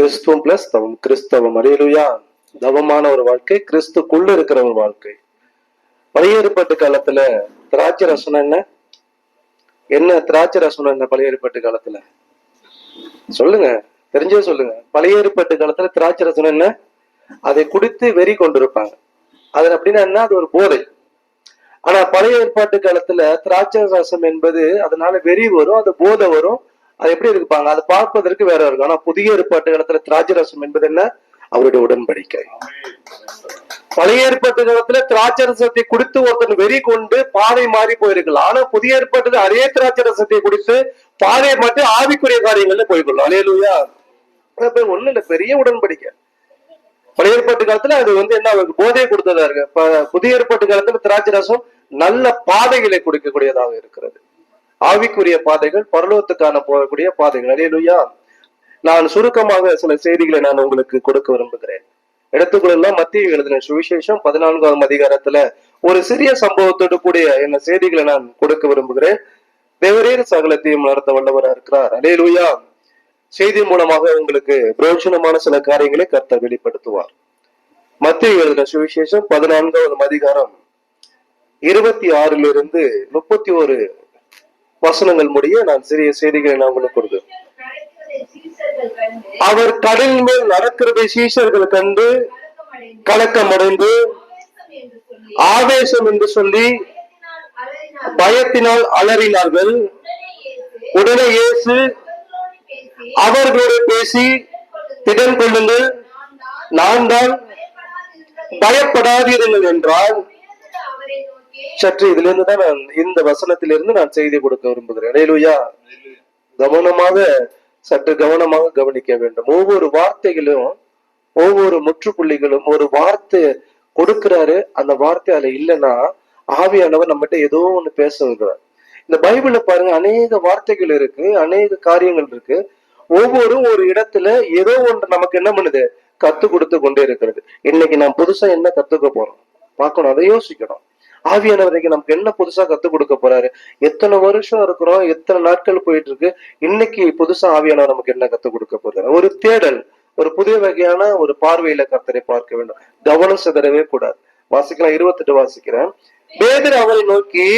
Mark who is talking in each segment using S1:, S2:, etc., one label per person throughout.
S1: கிறிஸ்துவம் plus தவம் கிறிஸ்தவம் அறியலுயா தவமான ஒரு வாழ்க்கை கிறிஸ்துக்குள்ள இருக்கிற ஒரு வாழ்க்கை. பழைய ஏற்பாட்டு காலத்துல திராட்சை ரசனம் என்ன? என்ன திராட்சை ரசனம் என்ன பழைய ஏற்பாட்டு காலத்துல? சொல்லுங்க தெரிஞ்சே சொல்லுங்க. பழைய ஏற்பாட்டு காலத்துல திராட்சை ரசனம் என்ன? அதை குடித்து வெறி கொண்டிருப்பாங்க. அது அப்படின்னா என்ன? அது ஒரு போதை. ஆனா பழைய ஏற்பாட்டு காலத்துல திராட்சை ரசம் என்பது அதனால வெறி வரும் அது போதை வரும். அது எப்படி இருப்பாங்க அதை பார்ப்பதற்கு வேற இருக்கும் ஆனா புதிய ஏற்பாட்டு காலத்துல திராட்சை ரசம் என்பது என்ன? அவருடைய உடன்படிக்கை. பழைய ஏற்பாட்டு காலத்துல திராட்சரசத்தை குடித்து ஒருத்தன் வெறி கொண்டு பாதை மாறி போயிருக்கலாம். ஆனா புதிய ஏற்பாட்டுல அதே திராட்சரசத்தை குடித்து பாதை மாற்றி ஆவிக்குரிய காரியங்கள்ல போய்கொள்ளும் அலையலுயா ஒண்ணு இல்ல. பெரிய உடன்படிக்கை. பழைய ஏற்பாட்டு காலத்துல அது வந்து என்ன அவருக்கு போதையை கொடுத்ததா இருக்கு. புதிய ஏற்பாட்டு காலத்துல திராட்சை ரசம் நல்ல பாதைகளை கொடுக்கக்கூடியதாக இருக்கிறது. ஆவிக்குரிய பாதைகள் பரலோகத்துக்கான போகக்கூடிய பாதைகள். அலையலுயா நான் சுருக்கமாக சில செய்திகளை நான் உங்களுக்கு கொடுக்க விரும்புகிறேன். எடுத்துக்கொள்ளலாம் மத்திய எழுதின சுவிசேஷம் பதினான்காம் அதிகாரத்துல ஒரு சிறிய சம்பவத்தோடு கூடிய என்ன செய்திகளை நான் கொடுக்க விரும்புகிறேன். தேவரீர் சகலத்தையும் நடத்த வல்லவரா இருக்கிறார். அலேலுயா செய்தி மூலமாக உங்களுக்கு பிரயோஜனமான சில காரியங்களை கர்த்தர் வெளிப்படுத்துவார். மத்திய எழுதின சுவிசேஷம் பதினான்காவது அதிகாரம் இருபத்தி ஆறிலிருந்து முப்பத்தி ஒரு வசனங்கள் முடிய நான் சிறிய செய்திகளை நான் உங்களுக்கு அவர் கடல் மேல் நடக்கிறதை சீசர்கள் கண்டு
S2: கலக்கமடைந்து
S1: கலக்கமடைந்து
S2: ஆவேசம் என்று சொல்லி பயத்தினால் அலறினார்கள். உடனே இயேசு அவர்களோடு பேசி
S1: திடன் கொள்ளுங்கள்
S2: நான் தான் பயப்படாதிருங்கள்
S1: பயப்படாதீர்கள் என்றால் சற்று இதுல இருந்து தான் நான் இந்த வசனத்திலிருந்து நான் செய்தி கொடுக்க விரும்புகிறேன். அலையலுயா. கவனமாக சற்று கவனமாக கவனிக்க வேண்டும். ஒவ்வொரு வார்த்தைகளும் ஒவ்வொரு முற்றுப்புள்ளிகளும் ஒரு வார்த்தை கொடுக்கிறாரு. அந்த வார்த்தை அதுல இல்லைன்னா ஆவியானவர் நம்மகிட்ட ஏதோ ஒண்ணு பேச வைக்கிறார் இந்த பைபிள்ல பாருங்க அநேக வார்த்தைகள் இருக்கு அநேக காரியங்கள் இருக்கு. ஒவ்வொரு ஒரு இடத்துல ஏதோ ஒன்று நமக்கு என்ன பண்ணுது? கத்து கொடுத்து கொண்டே இருக்கிறது. இன்னைக்கு நான் புதுசா என்ன கத்துக்க போறோம்? பார்க்கணும் அதை யோசிக்கணும். ஆவியானவருக்கு நமக்கு என்ன புதுசா கத்துக் கொடுக்க போறாரு? எத்தனை வருஷம் இருக்கிறோம்? எத்தனை நாட்கள் போயிட்டு இருக்கு இன்னைக்கு புதுசா ஆவியானவர் நமக்கு என்ன கத்துக் கொடுக்க போறாரு? ஒரு தேடல் ஒரு புதிய வகையான ஒரு பார்வையில கர்த்தரை பார்க்க வேண்டும். கவனம் சிதறவே கூடாது. வாசிக்கலாம் இருபத்தெட்டு வாசிக்கிறேன். பேதர் அவரை நோக்கி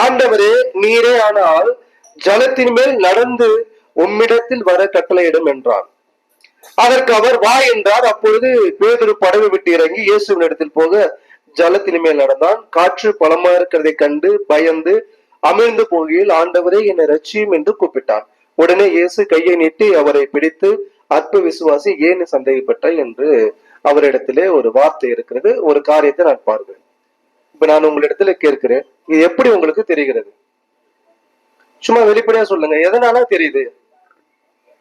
S1: ஆண்டவரே நீரே ஆனால் ஜலத்தின் மேல் நடந்து உம்மிடத்தில் வர கட்டளையிடும் என்றான் அதற்கு அவர் வா என்றார். அப்பொழுது பேதொரு படவை விட்டு இறங்கி இயேசுவின் இடத்தில் போக ஜலத்தின் மேல் நடந்தான். காற்று பலமா இருக்கிறதை கண்டு பயந்து அமிழ்ந்து போகையில் ஆண்டவரே என்னை ரட்சியும் என்று கூப்பிட்டான். உடனே இயேசு கையை நீட்டி அவரை பிடித்து அற்ப விசுவாசி ஏன் சந்தேகப்பட்டாய் என்று அவரிடத்திலே ஒரு வார்த்தை இருக்கிறது. ஒரு காரியத்தை நான் பார்க்கிறேன். இப்ப நான் உங்களிடத்துல கேட்கிறேன். இது எப்படி உங்களுக்கு தெரிகிறது? சும்மா வெளிப்படையா சொல்லுங்க. எதனால தெரியுது?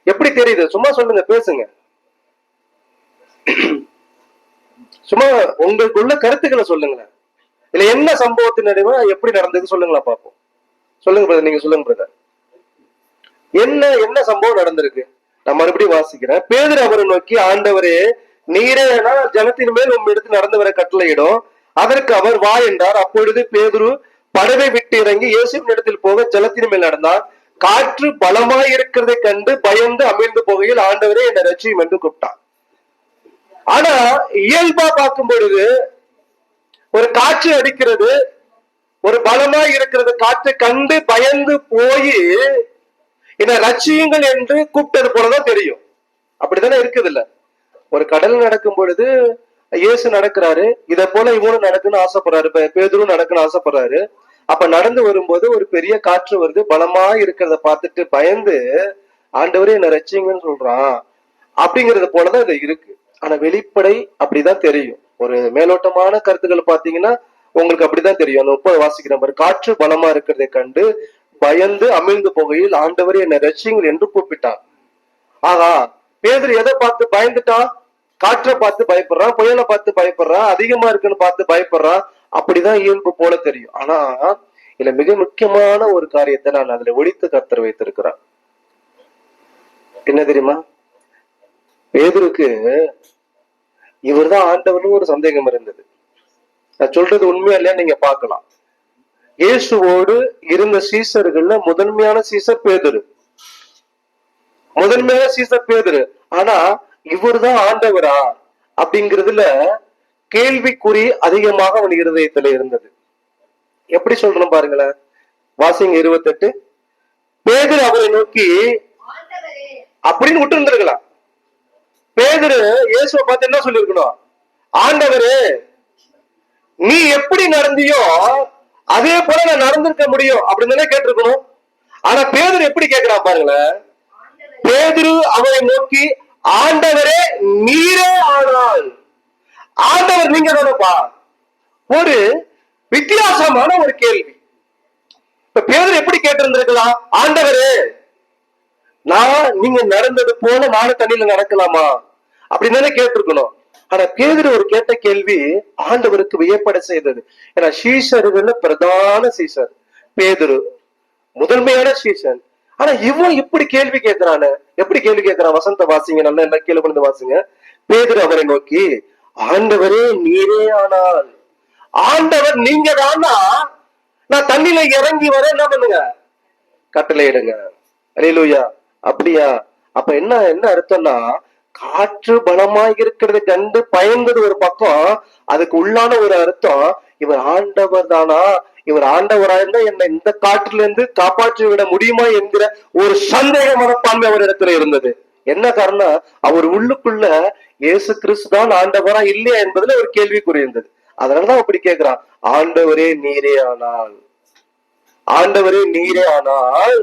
S1: எப்படி தெரியுது? சும்மா சொல்லுங்க பேசுங்க. சும்மா உங்களுக்குள்ள கருத்துக்களை சொல்லுங்களேன். இல்ல என்ன சம்பவத்தின் நடுவே எப்படி நடந்தது சொல்லுங்களா பாப்போம் சொல்லுங்க பிரதர் நீங்க சொல்லுங்க பிரதர் என்ன என்ன சம்பவம் நடந்திருக்கு? நான் மறுபடியும் வாசிக்கிறேன். பேதர் அவரை நோக்கி ஆண்டவரே நீரேனா ஜனத்தின் மேல் உம் எடுத்து நடந்து வர கட்டளையிடும். அதற்கு அவர் வா என்றார். அப்பொழுது பேதுரு படவை விட்டு இறங்கி இயேசுவின் இடத்தில் போக ஜலத்தின் மேல் நடந்தார் காற்று பலமாய் இருக்கிறதை கண்டு பயந்து அமிழ்ந்து போகையில் ஆண்டவரே என்னை ரட்சியும் என்று கூப்பிட்டார் ஆனா இயல்பா பார்க்கும் பொழுது ஒரு காற்று அடிக்கிறது ஒரு பலமா இருக்கிறது காற்று கண்டு பயந்து போய் என்னை ரட்சியுங்கள் என்று கூப்பிட்டது போலதான் தெரியும். அப்படித்தானே இருக்குது இல்ல ஒரு கடல் நடக்கும் பொழுது இயேசு நடக்கிறாரு இத போல இவனும் நடக்குன்னு ஆசைப்படுறாரு பேதரும் நடக்குன்னு ஆசைப்படுறாரு. அப்ப நடந்து வரும்போது ஒரு பெரிய காற்று வருது பலமா இருக்கிறத பார்த்துட்டு பயந்து ஆண்டவரே என்ன ரச்சிங்கன்னு சொல்றான் அப்படிங்கறது போலதான் இது இருக்கு. ஆனா வெளிப்படை அப்படிதான் தெரியும். ஒரு மேலோட்டமான கருத்துக்கள் பாத்தீங்கன்னா உங்களுக்கு அப்படிதான் தெரியும். அந்த முப்பது வாசிக்கிற மாதிரி காற்று பலமா இருக்கிறதை கண்டு பயந்து அமிழ்ந்து போகையில் ஆண்டவர் என்னை ரசிங்கள் என்று கூப்பிட்டான் ஆகா பேதர் எதை பார்த்து பயந்துட்டான் காற்றை பார்த்து பயப்படுறான் புயலை பார்த்து பயப்படுறான் அதிகமா இருக்குன்னு பார்த்து பயப்படுறான் அப்படிதான் இயல்பு போல தெரியும். ஆனா இதுல மிக முக்கியமான ஒரு காரியத்தை நான் அதுல ஒழித்து கத்தர் வைத்திருக்கிறேன் என்ன தெரியுமா? பேதருக்கு இவர்தான் ஆண்டவர்னு ஒரு சந்தேகம் இருந்தது. நான் சொல்றது உண்மையா இல்லையா? நீங்க பார்க்கலாம். இயேசுவோடு இருந்த சீசர்கள்ல முதன்மையான சீசர் பேதுரு. முதன்மையான சீசர் பேதுரு. ஆனா இவர்தான் ஆண்டவரா அப்படிங்கிறதுல கேள்விக்குறி அதிகமாக அவன் இருதயத்துல இருந்தது. எப்படி சொல்றோம் பாருங்களேன்? வாசிங்க இருபத்தெட்டு. பேதர் அவரை நோக்கி அப்படின்னு விட்டு இருந்திருக்கலாம் பேதரு இயேசுவை பார்த்து என்ன சொல்லியிருக்கணும்? ஆண்டவரு நீ எப்படி நடந்தியோ அதே போல நான் நடந்திருக்க முடியும் அப்படின்னு தானே கேட்டிருக்கணும். ஆனா பேதர் எப்படி கேட்கிறான் பாருங்களேன்.
S2: ஆண்டவரே
S1: பேதுரு அவரை நோக்கி ஆண்டவரே நீரே ஆனால் ஆண்டவர் நீங்க தானப்பா? ஒரு வித்தியாசமான ஒரு கேள்வி. இப்ப பேதர் எப்படி கேட்டிருந்திருக்கலாம் ஆண்டவரே நான் நீங்க நடந்தது போல நானும் தண்ணியில நடக்கலாமா? அப்படின்னு தானே கேட்டிருக்கணும். ஆனா பேதுரு ஒரு கேட்ட கேள்வி ஆண்டவருக்கு வியப்பட செய்தது. ஏன்னா சீசர்கள்ல பிரதான சீசர் பேதுரு. முதன்மையான சீசன் ஆனா இவன் இப்படி கேள்வி கேட்கிறானு. எப்படி கேள்வி கேட்கிறான்? வசந்த வாசிங்க நல்லா என்ன கீழே கொண்டு வாசிங்க. பேதுரு அவரை நோக்கி ஆண்டவரே நீரே ஆனால். ஆண்டவர் நீங்க தானா? நான் தண்ணியில இறங்கி வர என்ன பண்ணுங்க? கட்டளையிடுங்க. அலையிலூயா. அப்படியா. அப்ப என்ன என்ன அர்த்தம்னா காற்று பலமாய் இருக்கிறது கண்டு பயந்தது ஒரு பக்கம். அதுக்கு உள்ளான ஒரு அர்த்தம் இவர் ஆண்டவர் தானா? இவர் ஆண்டவரா இருந்தா என்ன இந்த காற்றுல இருந்து காப்பாற்றி விட முடியுமா என்கிற ஒரு சந்தேக மனப்பான்மை அவரிடத்துல இருந்தது. என்ன காரணம்? அவர் உள்ளுக்குள்ள இயேசு கிறிஸ்து தான் ஆண்டவரா இல்லையா என்பதுல ஒரு கேள்விக்குறி இருந்தது அதனாலதான் அப்படி கேக்குறான் ஆண்டவரே நீரே ஆனால். ஆண்டவரே நீரே ஆனால்.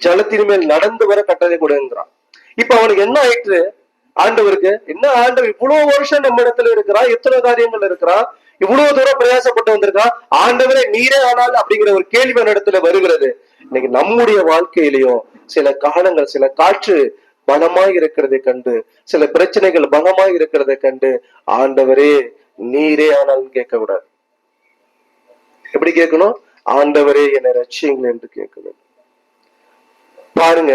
S1: ஜலத்தின் மேல் நடந்து வர கட்டளை கொடுங்கிறான். இப்ப அவனுக்கு என்ன ஆயிற்று? ஆண்டவருக்கு என்ன ஆண்டவர் இவ்வளவு வருஷம் நம்ம இடத்துல இருக்கிறான் எத்தனை காரியங்கள் இருக்கிறான் இவ்வளவு தூரம் பிரயாசப்பட்டு வந்திருக்கான் ஆண்டவரே நீரே ஆனால் அப்படிங்கிற ஒரு கேள்வி அவன் இடத்துல வருகிறது. இன்னைக்கு நம்முடைய வாழ்க்கையிலையும் சில காலங்கள் சில காற்று பலமாய் இருக்கிறதை கண்டு சில பிரச்சனைகள் பலமாய் இருக்கிறதை கண்டு ஆண்டவரே நீரே ஆனால் கேட்க கூடாது எப்படி கேட்கணும்? ஆண்டவரே என்னை ரட்சியுங்கள் என்று கேட்கணும். பாருங்க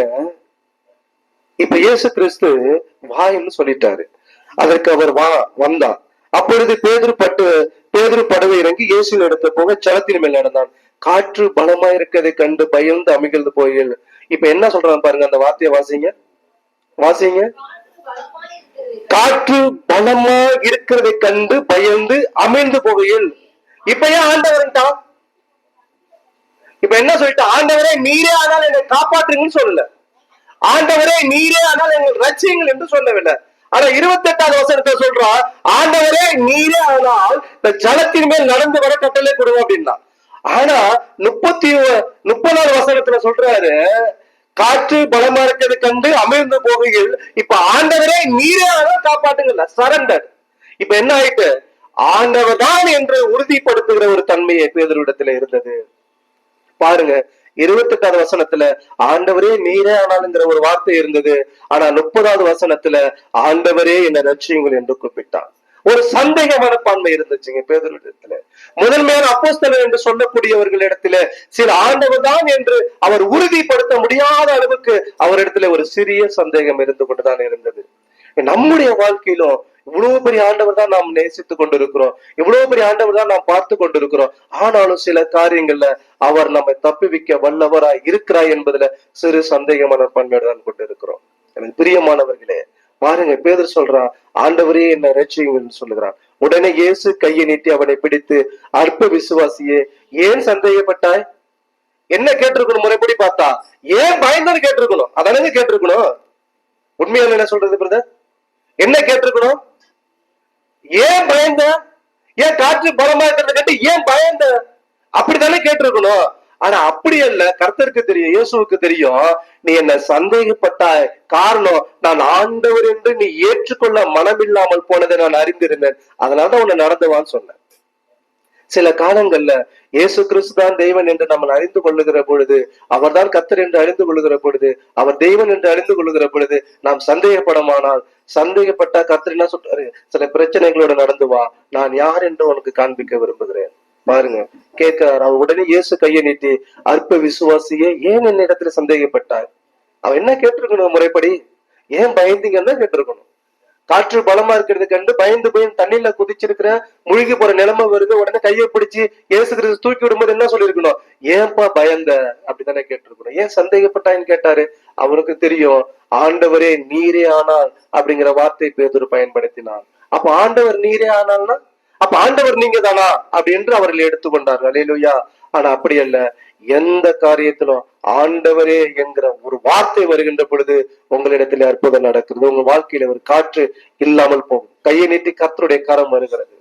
S1: இப்ப இயேசு கிறிஸ்து வான்னு சொல்லிட்டாரு. அதற்கு அவர் வா வந்தார். அப்பொழுது பேதுரு பட்டு பேதுரு படவை இறங்கி இயேசுவின் இடத்த போக சலத்தின் மேல் நடந்தான். காற்று பலமா இருக்கதை கண்டு பயந்து அமிழ்ந்து போயில். இப்ப என்ன சொல்றான் பாருங்க அந்த வார்த்தையை வாசிங்க. வாசிங்க.
S2: காற்று
S1: பலமா இருக்கிறதை கண்டு பயந்து அமைந்து போகையில். இப்ப ஏன் ஆண்டவர்ட்டான் இப்ப என்ன சொல்லிட்டு ஆண்டவரே நீரே ஆனால் என்னை காப்பாற்றுங்கன்னு சொல்லல. ஆண்டவரே நீரே ஆனால் எங்கள் ரட்சியுங்கள் என்று சொல்லவில்லை. ஆனா இருபத்தி எட்டாவது வசனத்தை சொல்றா ஆண்டவரே நீரே ஆனால் இந்த ஜலத்தின் மேல் நடந்து வர கட்டளை கொடுவோம் அப்படின்னா. ஆனா முப்பத்தி முப்பதாவது வசனத்துல சொல்றாரு காற்று பலமா இருக்கிறது கண்டு அமிழ்ந்து போகையில் இப்ப ஆண்டவரே நீரே ஆனால் காப்பாட்டுங்கல்ல சரண்டர் இப்ப என்ன ஆயிட்டு? ஆண்டவர் தான் என்று உறுதிப்படுத்துகிற ஒரு தன்மையை பேதரிடத்துல இருந்தது. பாருங்க இருபத்தெட்டாவது வசனத்துல ஆண்டவரே நீரே ஆனாலுங்கிற ஒரு வார்த்தை இருந்தது. ஆனா முப்பதாவது வசனத்துல ஆண்டவரே என்ன ரட்சியுங்கள் என்று கூப்பிட்டான் ஒரு சந்தேக மனப்பான்மை இருந்துச்சுங்க பேதரிடத்துல முதன்மையான அப்போஸ்தலர் என்று சொல்லக்கூடியவர்களிடத்துல சில ஆண்டவர் தான் என்று அவர் உறுதிப்படுத்த முடியாத அளவுக்கு அவரிடத்துல ஒரு சிறிய சந்தேகம் இருந்து கொண்டுதான் இருந்தது. நம்முடைய வாழ்க்கையிலும் இவ்வளவு பெரிய ஆண்டவர் தான் நாம் நேசித்துக் கொண்டிருக்கிறோம். இவ்வளவு பெரிய ஆண்டவர் தான் நாம் பார்த்து கொண்டிருக்கிறோம். ஆனாலும் சில காரியங்கள்ல அவர் நம்மை தப்புவிக்க வல்லவராய் இருக்கிறாய் என்பதுல சிறு சந்தேகமான மனப்பான்மையோடு தான் கொண்டிருக்கிறோம். எனக்கு பிரியமானவர்களே பாருங்க பேதர் சொல்றான் ஆண்டவரே என்ன ரட்சியுங்கள்னு சொல்லுகிறான் உடனே இயேசு கையை நீட்டி அவனை பிடித்து அற்ப விசுவாசியே ஏன் சந்தேகப்பட்டாய்? என்ன கேட்டிருக்கணும் முறைப்படி பார்த்தா? ஏன் பயந்தன்னு கேட்டிருக்கணும்? அதானங்க கேட்டிருக்கணும். உண்மையான என்ன சொல்றது பிரதர்? என்ன கேட்டிருக்கணும்? ஏன் பயந்த? ஏன் காற்று பலமா இருக்கிறத கேட்டு ஏன் பயந்த? அப்படித்தானே கேட்டிருக்கணும். ஆனா அப்படி அல்ல. கர்த்தருக்கு தெரியும் இயேசுவுக்கு தெரியும். நீ என்ன சந்தேகப்பட்டாய். காரணம் நான் ஆண்டவர் என்று நீ ஏற்றுக்கொள்ள மனமில்லாமல் போனதை நான் அறிந்திருந்தேன். அதனாலதான் உன்னை நடந்துவான்னு சொன்னேன். சில காலங்கள்ல இயேசு கிறிஸ்து தான் தெய்வன் என்று நம்ம அறிந்து கொள்ளுகிற பொழுது அவர்தான் கத்தர் என்று அறிந்து கொள்ளுகிற பொழுது அவர் தெய்வன் என்று அறிந்து கொள்ளுகிற பொழுது நாம் சந்தேகப்படமானால் சந்தேகப்பட்டா கத்தர் என்ன சொல்றாரு? சில பிரச்சனைகளோட நடந்து வா நான் யார் என்று உனக்கு காண்பிக்க விரும்புகிறேன். பாருங்க கேட்கிறார் அவர் உடனே இயேசு கையை நீட்டி அற்ப விசுவாசியே ஏன் என்னிடத்துல சந்தேகப்பட்டார் அவன் என்ன கேட்டிருக்கணும் முறைப்படி? ஏன் பயந்தீங்கன்னு கேட்டிருக்கணும். காற்று பலமா இருக்கிறது கண்டு பயந்து போய் தண்ணியில குதிச்சிருக்கிற முழுகி போற நிலைமை வருது. உடனே கையை பிடிச்சு ஏசு கிறிஸ்து தூக்கி விடும்போது என்ன சொல்லியிருக்கணும்? ஏன்பா பயந்த? அப்படித்தானே கேட்டிருக்கணும். ஏன் சந்தேகப்பட்டான்னு கேட்டாரு? அவனுக்கு தெரியும். ஆண்டவரே நீரே ஆனால் அப்படிங்கிற வார்த்தை பேதூர் பயன்படுத்தினான். அப்ப ஆண்டவர் நீரே ஆனால்னா? அப்ப ஆண்டவர் நீங்க தானா அப்படி என்று அவர்கள் எடுத்துக்கொண்டார்கள். அல்லேலூயா ஆனா அப்படி அல்ல. எந்த காரியத்திலும் ஆண்டவரே என்கிற ஒரு வார்த்தை வருகின்ற பொழுது உங்களிடத்தில் அற்புதம் நடக்கிறது. உங்க வாழ்க்கையில ஒரு காற்று இல்லாமல் போகும். கையை நீட்டி கத்தருடைய கரம் வருகிறது.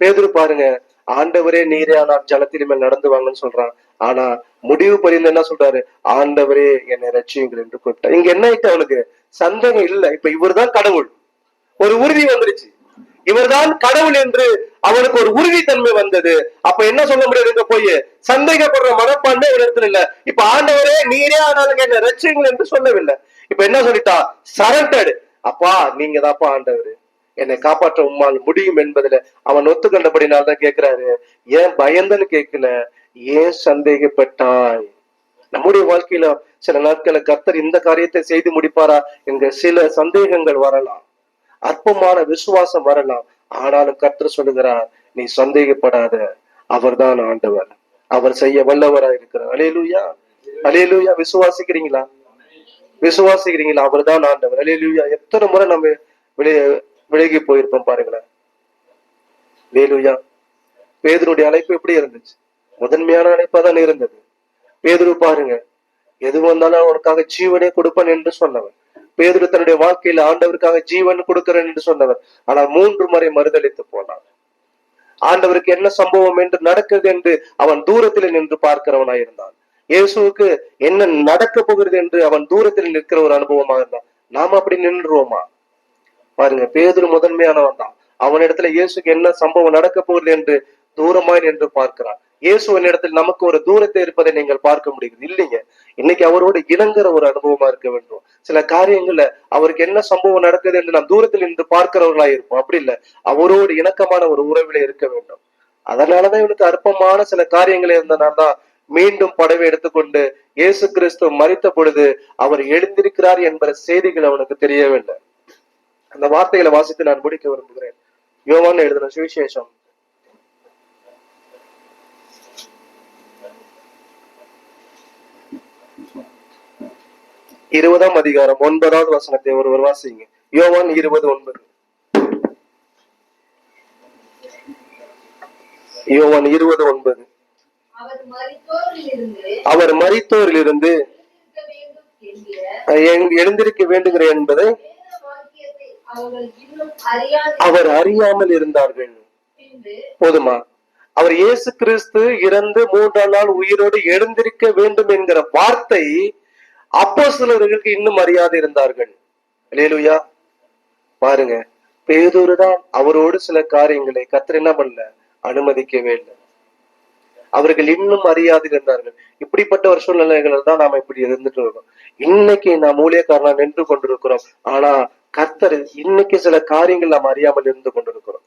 S1: பேதுரு பாருங்க ஆண்டவரே நீரே ஆனால் ஜலத்தின் மேல் நடந்து வாங்கன்னு சொல்றான். ஆனா முடிவு பரிந்து என்ன சொல்றாரு? ஆண்டவரே என்னை ரட்சியுங்கள் என்று கூப்பிட்டார். இங்க என்ன ஆயிட்டு அவனுக்கு? சந்தேகம் இல்ல. இப்ப இவர்தான் கடவுள். ஒரு உறுதி வந்துருச்சு. இவர்தான் கடவுள் என்று அவனுக்கு ஒரு உறுதித்தன்மை வந்தது. அப்ப என்ன சொல்ல முடியாது போய் சந்தேகப்படுற மனப்பான்மை ஒரு இடத்துல இல்ல. இப்ப ஆண்டவரே நீரே ஆனாலும் என்ன ரட்சியுங்கள் என்று சொல்லவில்லை. இப்ப என்ன சொல்லிட்டா? சரண்டடு அப்பா நீங்க தான்ப்பா ஆண்டவர். என்னை காப்பாற்ற உம்மால் முடியும் என்பதுல அவன் ஒத்துக்கொண்டபடினால தான் கேட்கிறாரு. ஏன் பயந்தன்னு கேட்கல? ஏன் சந்தேகப்பட்டாய்? நம்முடைய வாழ்க்கையில சில நாட்கள கர்த்தர் இந்த காரியத்தை செய்து முடிப்பாரா? என்கிற சில சந்தேகங்கள் வரலாம். அற்பமான விசுவாசம் வரலாம். ஆனாலும் கற்று சொல்லுகிறார் நீ சந்தேகப்படாத அவர்தான் ஆண்டவர். அவர் செய்ய வல்லவரா இருக்கிறார். அலையலூயா அலையலூயா விசுவாசிக்கிறீங்களா? விசுவாசிக்கிறீங்களா? அவர்தான் ஆண்டவர். அலையலூயா எத்தனை முறை நம்ம விலை விலகி போயிருப்போம் பாருங்களேன். வேலுயா பேதனுடைய அழைப்பு எப்படி இருந்துச்சு? முதன்மையான அழைப்பா தான் இருந்தது. பேதுரு பாருங்க எது வந்தாலும் அவனுக்காக ஜீவனே கொடுப்பேன் என்று சொன்னவன். பேதுரு தன்னுடைய வாழ்க்கையில ஆண்டவருக்காக ஜீவன் கொடுக்கிறேன் என்று சொன்னவர். ஆனால் மூன்று முறை மறுதளித்து போனான். ஆண்டவருக்கு என்ன சம்பவம் என்று நடக்கிறது என்று அவன் தூரத்தில் நின்று பார்க்கிறவனாயிருந்தான் இயேசுவுக்கு என்ன நடக்க போகிறது என்று அவன் தூரத்தில் நிற்கிற ஒரு அனுபவமாக இருந்தான். நாம அப்படி நின்றுவோமா? பாருங்க பேதுரு முதன்மையானவன் தான். அவன் இடத்துல இயேசுக்கு என்ன சம்பவம் நடக்க போகிறது என்று தூரமாய் நின்று பார்க்கிறான். இயேசுவின் இடத்தில் நமக்கு ஒரு தூரத்தை இருப்பதை நீங்கள் பார்க்க முடியுது இல்லைங்க. இன்னைக்கு அவரோடு இணங்குற ஒரு அனுபவமா இருக்க வேண்டும். சில காரியங்கள்ல அவருக்கு என்ன சம்பவம் நடக்குது என்று நாம் தூரத்தில் நின்று பார்க்கிறவர்களா இருப்போம். அப்படி இல்ல. அவரோடு இணக்கமான ஒரு உறவில இருக்க வேண்டும். அதனாலதான் இவனுக்கு அற்பமான சில காரியங்கள் இருந்தனால தான் மீண்டும் படவை எடுத்துக்கொண்டு இயேசு கிறிஸ்து மறித்த பொழுது அவர் எழுந்திருக்கிறார் என்பத செய்திகள் அவனுக்கு தெரியவில்லை. அந்த வார்த்தைகளை வாசித்து நான் முடிக்க விரும்புகிறேன். யோவான் எழுதின சுவிசேஷம் இருபதாம் அதிகாரம் ஒன்பதாவது வசனத்தை ஒருவர் வாசிங்க. யோவான் இருபது ஒன்பது. யோவான் இருபது ஒன்பது.
S2: அவர் மறித்தோரில் இருந்து எழுந்திருக்க
S1: வேண்டுகிற என்பதை அவர் அறியாமல் இருந்தார்கள். போதுமா? அவர் இயேசு கிறிஸ்து இறந்து மூன்றாம் நாள் உயிரோடு எழுந்திருக்க வேண்டும் என்கிற வார்த்தை அப்போ சிலர்களுக்கு இன்னும் மரியாதை இருந்தார்கள். லேலுயா பாருங்க பேதூரு தான் அவரோடு சில காரியங்களை கத்திர என்ன பண்ணல? அனுமதிக்கவே இல்லை. அவர்கள் இன்னும் அறியாது இருந்தார்கள். இப்படிப்பட்ட ஒரு சூழ்நிலைகள் தான் நாம இப்படி இருந்துட்டு இருக்கோம். இன்னைக்கு நாம் ஊழியக்காரனா நின்று கொண்டிருக்கிறோம். ஆனா கர்த்தர் இன்னைக்கு சில காரியங்கள் நாம் அறியாமல் இருந்து கொண்டிருக்கிறோம்.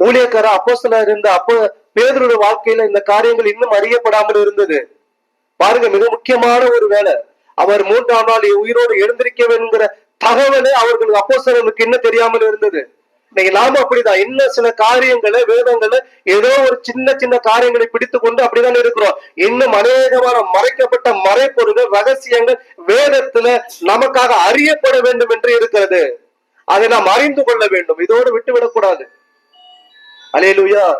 S1: ஊழியக்காரர் அப்போ சில இருந்த அப்போ பேதருடைய வாழ்க்கையில இந்த காரியங்கள் இன்னும் அறியப்படாமல் இருந்தது. பாருங்க மிக முக்கியமான ஒரு வேலை. அவர் மூன்றாம் நாள் உயிரோடு எழுந்திருக்க வேண்டுங்கிற தகவலே அவர்களுக்கு அப்போஸ்தலர்களுக்கு என்ன தெரியாமல் இருந்தது. இன்னைக்கு நாம அப்படிதான். இன்னும் சில காரியங்களை வேதங்களை ஏதோ ஒரு சின்ன சின்ன காரியங்களை பிடித்து கொண்டு அப்படிதான் இருக்கிறோம். இன்னும் அநேகமான மறைக்கப்பட்ட மறைப்பொருள்கள் ரகசியங்கள் வேதத்துல நமக்காக அறியப்பட வேண்டும் என்று இருக்கிறது. அதை நாம் அறிந்து கொள்ள வேண்டும். இதோடு விட்டுவிடக்கூடாது. கூடாது அலேலுயா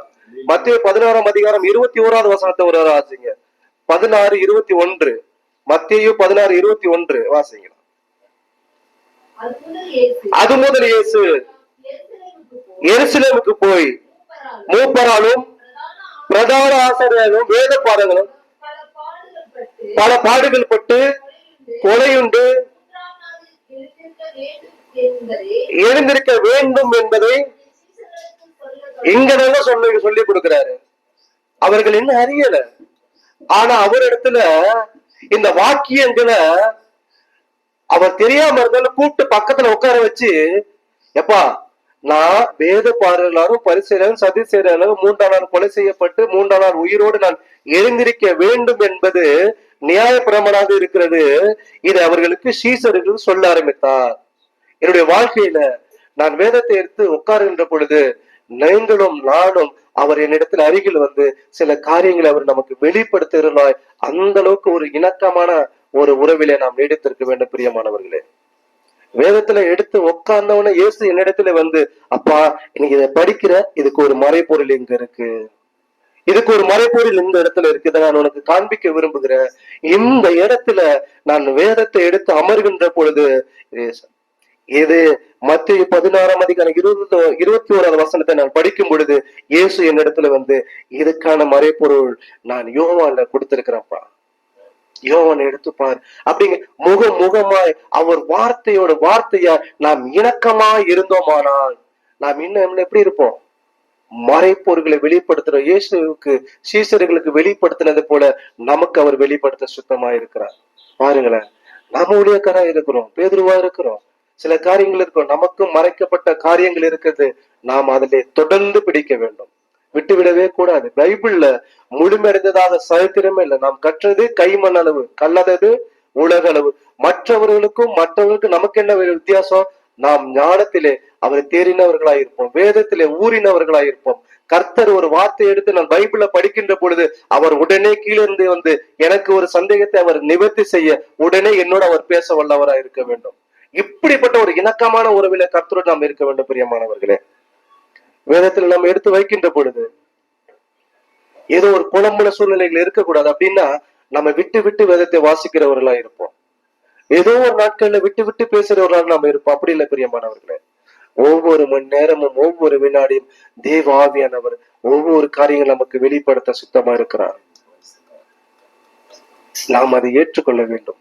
S1: மத்திய பதினாறாம் அதிகாரம் இருபத்தி ஓராவது வசனத்தை ஒரு ஆச்சுங்க பதினாறு இருபத்தி ஒன்று மத்திய பதினாறு இருபத்தி ஒன்று வாசிங்க
S2: அது முதல் இயேசு. எருசலேமுக்கு போய்
S1: மூப்பராலும்
S2: பிரதான
S1: ஆசிரியர்களும் வேத பாடங்களும்
S2: பல பாடுகள் பட்டு
S1: கொலையுண்டு
S2: எழுந்திருக்க வேண்டும் என்பதை இங்க சொல்லி
S1: சொல்லி கொடுக்கிறாரு. அவர்கள் என்ன அறியல. ஆனா அவர் இடத்துல இந்த வாக்கியங்களை அவர் தெரியாம இருந்தாலும் கூப்பிட்டு பக்கத்துல உட்கார வச்சு எப்பா நான் வேத பாடலாரும் பரிசெயலும் சதி செய்யலும் மூன்றாம் நாள் கொலை செய்யப்பட்டு மூன்றாம் நாள் உயிரோடு நான் எழுந்திருக்க வேண்டும் என்பது நியாயப்பிரமனாக இருக்கிறது. இதை அவர்களுக்கு சீசர்கள் சொல்ல ஆரம்பித்தார். என்னுடைய வாழ்க்கையில நான் வேதத்தை எடுத்து உட்காருகின்ற பொழுது நீங்களும் நானும் அவர் என்னிடத்தில் அருகில் வந்து சில காரியங்களை அவர் நமக்கு வெளிப்படுத்துகிறாய் அந்த அளவுக்கு ஒரு இணக்கமான ஒரு உறவிலே நாம் நீடித்திருக்க வேண்டும் பிரியமானவர்களே. வேதத்துல எடுத்து உட்கார்ந்தவன இயேசு என்னிடத்துல வந்து அப்பா இன்னைக்கு இதை படிக்கிற இதுக்கு ஒரு மறைப்பொருள் இங்க இருக்கு. இதுக்கு ஒரு மறைப்பொருள் இந்த இடத்துல இருக்கு இதை நான் உனக்கு காண்பிக்க விரும்புகிறேன். இந்த இடத்துல நான் வேதத்தை எடுத்து அமர்கின்ற பொழுது இது- மத்திய பதினாறாம் அதிகாரம் இருபது இருபத்தி ஓராவது வசனத்தை நான் படிக்கும் பொழுது இயேசு என்னிடத்துல வந்து இதுக்கான மறைப்பொருள் நான் யோவான்ல கொடுத்திருக்கிறேன்ப்பா. யோவன் எடுத்துப்பார் அப்படிங்க முக முகமாய் அவர் வார்த்தையோட வார்த்தையா நாம் இணக்கமா இருந்தோமானால் நாம் இன்னும் இன்னும் எப்படி இருப்போம்? மறைப்பொருள்களை வெளிப்படுத்துற இயேசுக்கு சீசர்களுக்கு வெளிப்படுத்தினது போல நமக்கு அவர் வெளிப்படுத்த சுத்தமா இருக்கிறார் பாருங்களேன் நம்ம ஊழியக்காரா இருக்கிறோம் பேதுருவா இருக்கிறோம். சில காரியங்கள் இருக்கும். நமக்கும் மறைக்கப்பட்ட காரியங்கள் இருக்குது. நாம் அதிலே தொடர்ந்து பிடிக்க வேண்டும். விட்டுவிடவே கூடாது. பைபிள்ல முழுமையடைந்ததாக சரித்திரமே இல்லை. நாம் கற்றது கைமண் அளவு கல்லதது உலக அளவு. மற்றவர்களுக்கும் மற்றவர்களுக்கும் நமக்கு என்ன வித்தியாசம்? நாம் ஞானத்திலே அவரை தேறினவர்களாயிருப்போம் வேதத்திலே ஊறினவர்களாயிருப்போம் கர்த்தர் ஒரு வார்த்தை எடுத்து நான் பைபிள படிக்கின்ற பொழுது அவர் உடனே கீழிருந்து வந்து எனக்கு ஒரு சந்தேகத்தை அவர் நிவர்த்தி செய்ய உடனே என்னோட அவர் பேச வல்லவராய் இருக்க வேண்டும். இப்படிப்பட்ட ஒரு இணக்கமான உறவில கர்த்தரோடு நாம் இருக்க வேண்டும் பிரியமானவர்களே? வேதத்துல நாம் எடுத்து வைக்கின்ற பொழுது ஏதோ ஒரு குழம்புல சூழ்நிலைகள் இருக்கக்கூடாது. அப்படின்னா நம்ம விட்டு விட்டு வேதத்தை வாசிக்கிறவர்களா இருப்போம். ஏதோ ஒரு நாட்கள்ல விட்டு விட்டு பேசுறவர்களாக நம்ம இருப்போம். அப்படி இல்லை பிரியமானவர்களே. ஒவ்வொரு மணி நேரமும் ஒவ்வொரு வினாடியும் தேவ ஆவியானவர் ஒவ்வொரு காரியங்கள் நமக்கு வெளிப்படுத்த சுத்தமா இருக்கிறார். நாம் அதை ஏற்றுக்கொள்ள வேண்டும்.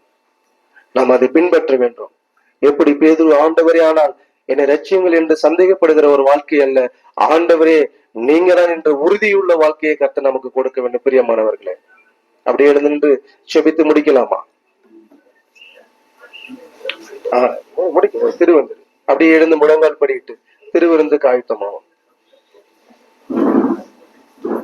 S1: நாம் அதை பின்பற்ற வேண்டும். எப்படி பேதுரு ஆண்டவரே ஆனால் என்னை ரட்சியுங்கள் என்று சந்தேகப்படுகிற ஒரு வாழ்க்கை அல்ல. ஆண்டவரே நீங்க தான் என்ற உறுதியுள்ள வாழ்க்கையை கத்த நமக்கு கொடுக்க வேண்டும் பிரியமானவர்களே. அப்படியே எழுந்து செபித்து முடிக்கலாமா? ஆஹ் முடிக்க திருவந்து அப்படியே எழுந்து முழங்கால் படிட்டு திருவிருந்து காயுத்தமாகும்